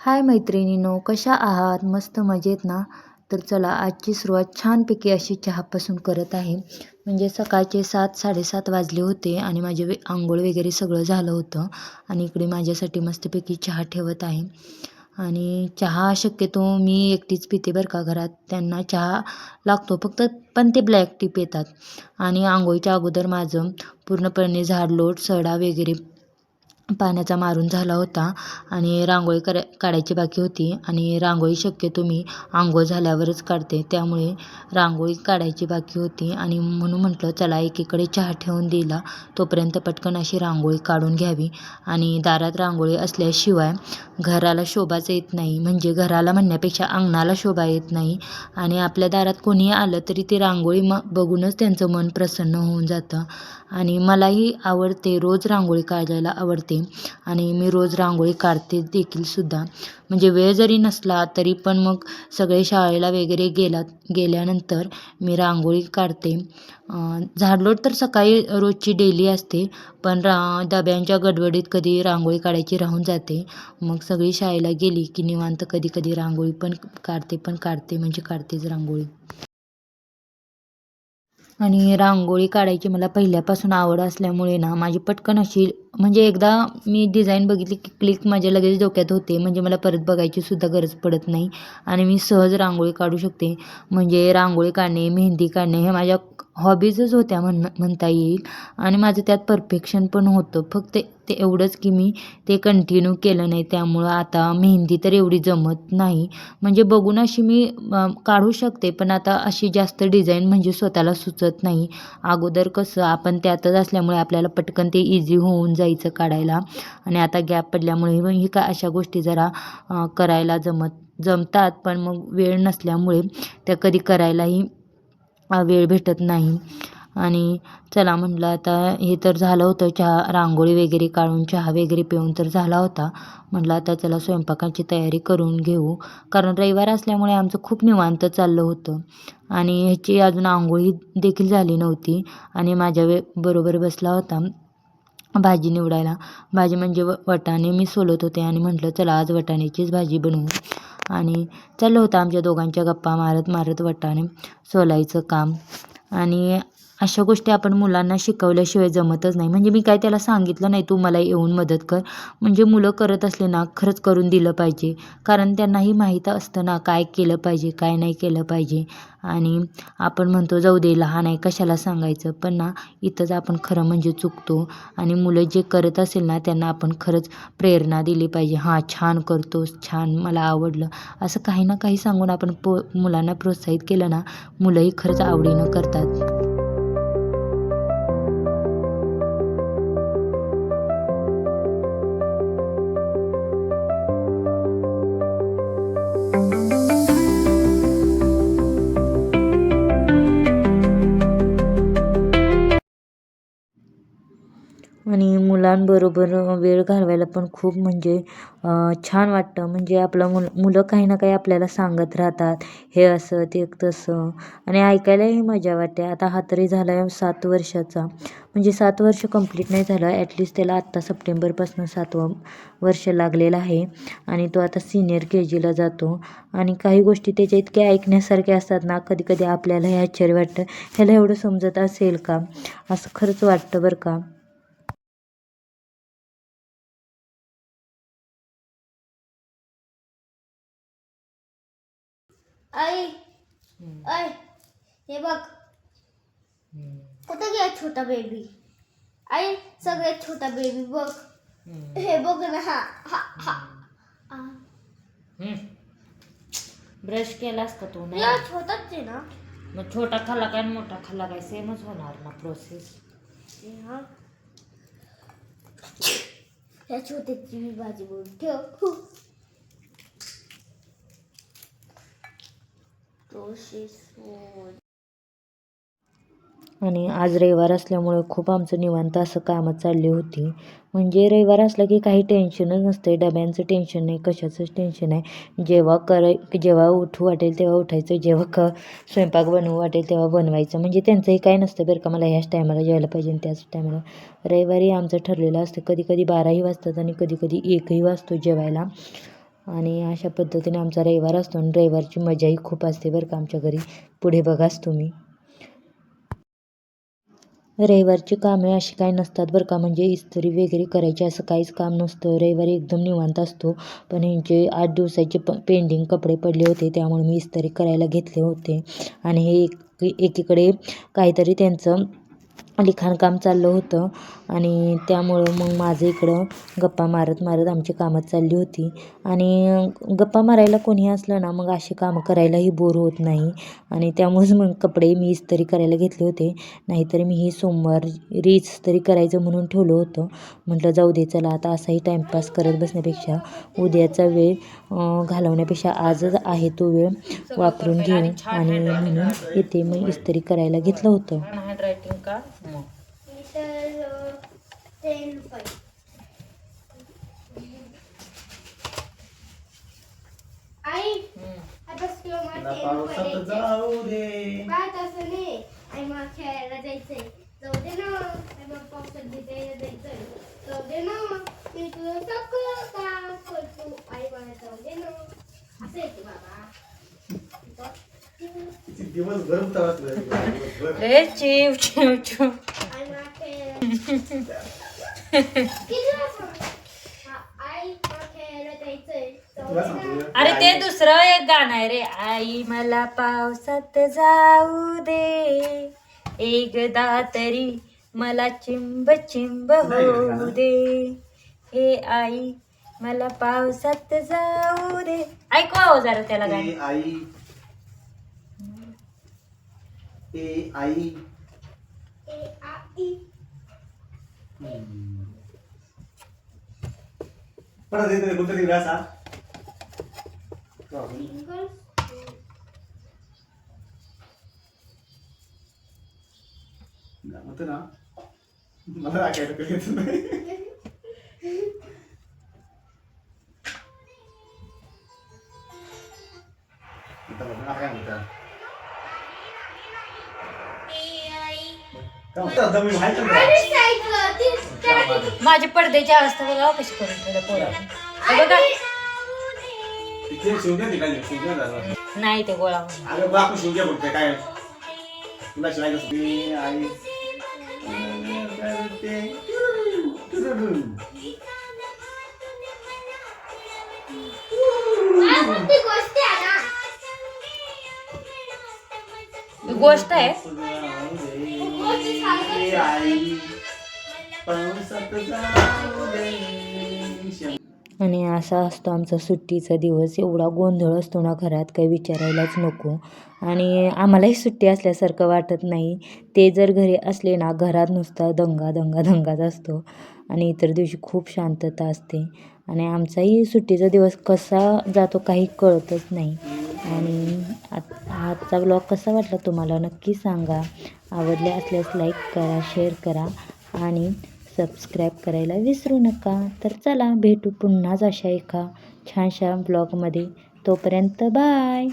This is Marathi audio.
हाय मैत्रिणीनो कशा आहात? मस्त मजेत ना? तर चला आजची सुरुवात छानपैकी अशी चहापासून करत आहे. म्हणजे सकाळचे सात साडेसात वाजले होते आणि माझे वे आंघोळ वगैरे सगळं झालं होतं आणि इकडे माझ्यासाठी मस्तपैकी चहा ठेवत आहे. आणि चहा शक्यतो मी एकटीच पिते बरं का घरात. त्यांना चहा लागतो फक्त पण ते ब्लॅक टी पितात. आणि आंघोळीच्या अगोदर माझं पूर्णपणे झाडलोट सडा वगैरे पाण्याचा मारून झाला होता आणि रांगोळी करा काढायची बाकी होती आणि रांगोळी शक्यतो मी आंघोळ झाल्यावरच काढते. त्यामुळे रांगोळी काढायची बाकी होती आणि म्हणून म्हटलं चला एकीकडे चहा ठेवून दिला. तोपर्यंत पटकन अशी रांगोळी काढून घ्यावी आणि दारात रांगोळी असल्याशिवाय घराला शोभाच येत नाही. म्हणजे घराला म्हणण्यापेक्षा अंगणाला शोभा येत नाही आणि आपल्या दारात कोणी आलं तरी ती रांगोळी म बघूनच त्यांचं मन प्रसन्न होऊन जातं. आणि मलाही आवडते रोज रांगोळी काढायला आवडते. आणि मी रोज रांगोळी काढते देखील सुद्धा. म्हणजे वेळ जरी नसला तरी पण मग सगळे शाळेला वगैरे गेला गेल्यानंतर मी रांगोळी काढते. झाडलोट तर सकाळी रोजची डेली असते पण रा डब्यांच्या गडबडीत कधी रांगोळी काढायची राहून जाते. मग सगळी शाळेला गेली की निवांत कधी कधी रांगोळी पण काढते पण काढते म्हणजे काढतेच रांगोळी. आणि रांगोळी काढायची मला पहिल्यापासून आवड असल्यामुळे ना माझी पटकन अशी म्हणजे एकदा मी डिझाईन बघितली की क्लिक माझ्या लगेच डोक्यात होते. म्हणजे मला परत बघायची सुद्धा गरज पडत नाही. आणि मी सहज रांगोळी काढू शकते. म्हणजे रांगोळी काढणे मेहंदी काढणे हे माझ्या हॉबीजच होत्या म्हण म्हणता येईल. आणि माझं त्यात परफेक्शन पण होतं. फक्त ते एवढंच की मी ते कंटिन्यू केलं नाही. त्यामुळं आता मेहंदी तर एवढी जमत नाही. म्हणजे बघून अशी मी काढू शकते. पण आता अशी जास्त डिझाईन म्हणजे स्वतःला सुचत नाही. अगोदर कसं आपण त्यातच असल्यामुळे आपल्याला पटकन ते इझी होऊन जायचं काढायला. आणि आता गॅप पडल्यामुळे ही म्हणजे का अशा गोष्टी जरा करायला जमत जमतात. पण मग वेळ नसल्यामुळे त्या कधी करायलाही वेळ भेटत नाही. आणि चला म्हटलं आता हे तर झालं होतं चहा रांगोळी वगैरे काढून चहा वगैरे पिऊन तर झाला होता. म्हटलं आता चला स्वयंपाकाची तयारी करून घेऊ. कारण रविवार असल्यामुळे आमचं खूप निवांत चाललं होतं. आणि ह्याची अजून आंघोळी देखील झाली नव्हती. आणि माझ्या वे बरोबर बसला होता भाजी निवडायला. भाजी म्हणजे व वटाणे मी सोलत होते. आणि म्हटलं चला आज वटाण्याचीच भाजी बनवू. आणि चाललं होतं आमच्या दोघांच्या गप्पा मारत मारत वटाने सोलायचं काम. आणि अशा गोष्टी आपण मुलांना शिकवल्याशिवाय जमतच नाही. म्हणजे मी काय त्याला सांगितलं नाही तू मला येऊन मदत कर. म्हणजे मुलं करत असले ना खरंच करून दिलं पाहिजे. कारण त्यांनाही माहीत असतं ना काय केलं पाहिजे काय नाही केलं पाहिजे. आणि आपण म्हणतो जाऊ दे लहान आहे कशाला सांगायचं? पण ना इथंच आपण खरं म्हणजे चुकतो. आणि मुलं जे करत असेल ना त्यांना आपण खरंच प्रेरणा दिली पाहिजे. हां छान करतोस छान मला आवडलं. असं काही ना काही सांगून आपण पो मुलांना प्रोत्साहित केलं ना मुलंही खरंच आवडीनं करतात. आणि मुलांबरोबर वेळ घालवायला पण खूप म्हणजे छान वाटतं. म्हणजे आपलं मुल मुलं काही ना काही आपल्याला सांगत राहतात. हे असं ते तसं. आणि ऐकायलाही मजा वाटते. आता हा तरी झाला आहे सात वर्षाचा. म्हणजे सात वर्ष कंप्लीट नाही झालं. ॲटलिस्ट त्याला आत्ता सप्टेंबरपासून सातवं वर्ष लागलेलं आहे. आणि तो आता सिनियर के जीला जातो. आणि काही गोष्टी त्याच्या इतक्या ऐकण्यासारख्या असतात ना कधी कधी आपल्याला हे आश्चर्य वाटतं. ह्याला एवढं समजत असेल का? असं खरंच वाटतं बरं का? आई आई हे बघ. कुठं गेला छोटा बेबी आई सगळ्यात छोटा बेबी बघ. हे बघ ना हा हा हा. आ. ब्रश केलास का तू? या छोटाच आहे ना. मग छोटा खाल्ला काय आणि मोठा खाल्ला काय? सेमच होणार ना प्रोसेस हा. या छोट्याची मी भाजी बोलून ठेव. आणि आज रविवार असल्यामुळे खूप आमचं निवांत असं कामं चालली होती. म्हणजे रविवार असला की काही टेन्शनच नसते डब्यांचं टेन्शन नाही कशाचंच टेन्शन आहे जेव्हा कराय जेव्हा उठू वाटेल तेव्हा उठायचं. जेव्हा क स्वयंपाक बनवू वाटेल तेव्हा बनवायचं. म्हणजे त्यांचंही काय नसतं बरं का मला ह्याच टायमाला जेवायला पाहिजे त्याच टायमाला रविवारी आमचं ठरलेलं असतं कधी कधी बाराही वाजतात आणि कधी कधी एकही वाजतो जेवायला. आणि अशा पद्धतीने आमचा रविवार असतो आणि रविवारची मजाही खूप असते बरं का आमच्या घरी. पुढे बघाच तुम्ही. रविवारची कामे अशी काही नसतात बरं का म्हणजे इस्त्री वगैरे करायची असं काहीच काम नसतं. रविवारी एकदम निवांत असतो. पण ह्यांचे आठ दिवसाचे प पेंडिंग कपडे पडले होते त्यामुळे मी इस्त्री करायला घेतले होते. आणि हे एक एकीकडे काहीतरी त्यांचं लिखाणकाम चाललं होतं. आणि त्यामुळं मग माझं इकडं गप्पा मारत मारत आमची कामं चालली होती. आणि गप्पा मारायला कोणी असलं ना मग अशी कामं करायलाही बोर होत नाही. आणि त्यामुळेच मग कपडे मी इस्त्री करायला घेतले होते. नाहीतर मी ही सोमवार रीच तरी करायचं म्हणून ठेवलं होतं. म्हटलं जाऊ दे चला आता असाही टाईमपास करत बसण्यापेक्षा उद्याचा वेळ घालवण्यापेक्षा आजच आहे तो वेळ वापरून घेऊ आणि म्हणून इथे मी इस्त्री करायला घेतलं होतं. हँडरायटिंग का? मग. तर टेन आई आता रुपये द्यायचे. जाऊ दे. काय तसं नाही. आई मला खेळायला जायचंय. जाऊ दे ना. आई मला पावसात भिजायला जायचंय. जाऊ दे ना. मी तुझं सगळं काम करतो. आई मला जाऊ दे ना. असं येते बाबा किती दिवस भर दिवसभर रे चिव चिव चिव आई मला खेळायला किती वाजता? हा, आई तुला दे ना सांगतो अरे ते दुसरं एक गाणं आहे रे. आई मला पावसात जाऊ दे. एकदा तरी मला चिंब चिंब होऊ दे. ए आई मला पावसात जाऊ दे. ऐकवा हो जरा त्याला गाणं. आई ए आई ए आ ई परत येते कोणतं तरी असा सिंगल होतं ना मला राखायला कधी माझी पडद्याची अवस्था बघा कशी करून ठेवलं पोराने हे बघा. नाही? ते गोळा काय? तुला शिवायचं असते आई. गोष्ट आहे. ना गोष्ट आहे आई. पावसात जाऊ दे. आणि असा असतो आमचा सुट्टीचा दिवस. एवढा गोंधळ असतो ना घरात काही विचारायलाच नको. आणि आम्हालाही सुट्टी असल्यासारखं वाटत नाही. ते जर घरी असले ना घरात नुसता दंगा दंगा दंगाच असतो. आणि इतर दिवशी खूप शांतता असते. आणि आमचाही सुट्टीचा दिवस कसा जातो काही कळतच नाही. आणि आत- आजचा ब्लॉग कसा वाटला तुम्हाला नक्की सांगा. आवडले असल्यास लाईक करा शेअर करा आणि सबस्क्राईब करायला विसरू नका. तर चला भेटू पुन्हाच अशा एका छानशा ब्लॉगमध्ये तोपर्यंत बाय